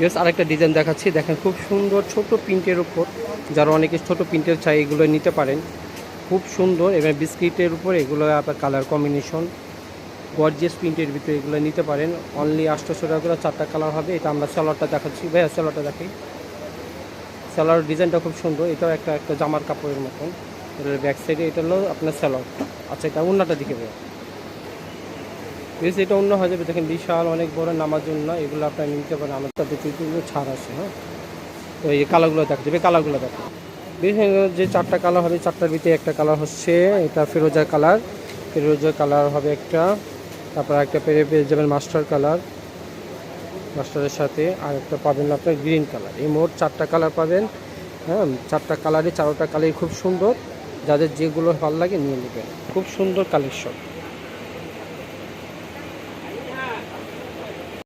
Just আরেকটা design দেখাচ্ছি। দেখেন, খুব সুন্দর ছোট প্রিন্টের উপর, যারা অনেকে ছোট প্রিন্টের চাই এগুলো নিতে পারেন। খুব সুন্দর, এবং বিস্কিটের উপর এগুলো আপনার কালার কম্বিনেশন গর্জিয়াস প্রিন্টের ভিতরে এগুলো নিতে পারেন। অনলি আটশোশো টাকা করে চারটা কালার হবে। এটা আমরা স্যালোয়ারটা দেখাচ্ছি। ভাইয়া স্যালোয়ারটা দেখি স্যালোয়ার ডিজাইনটা খুব সুন্দর। এটাও একটা একটা জামার কাপড়ের মতন। ব্যাক সাইডে এটা হলো আপনার স্যালোয়ার আচ্ছা এটা অন্যটা দিকে ভাইয়া। বেশ এটা অন্য হয়ে যাবে। দেখেন বিশাল অনেক বড় নামার জন্য এগুলো আপনার নিতে পারেন। আমার তাতে কিন্তু ছাড় আছে হ্যাঁ। তো এই কালারগুলো দেখা যাবে কালারগুলো দেখো বেশ যে চারটা কালার হবে, চারটার ভিতরে একটা কালার হচ্ছে, এটা ফিরোজা কালার। ফিরোজা কালার হবে একটা, তারপর একটা পেয়ে পেয়ে যাবেন মাস্টার কালার। মাস্টারের সাথে আর একটা পাবেন আপনার গ্রিন কালার। এই মোট চারটা কালার পাবেন হ্যাঁ। চারটা কালারই, চারোটা কালারই খুব সুন্দর। যাদের যেগুলো ভালো লাগে নিয়ে নেবেন। খুব সুন্দর কালেকশন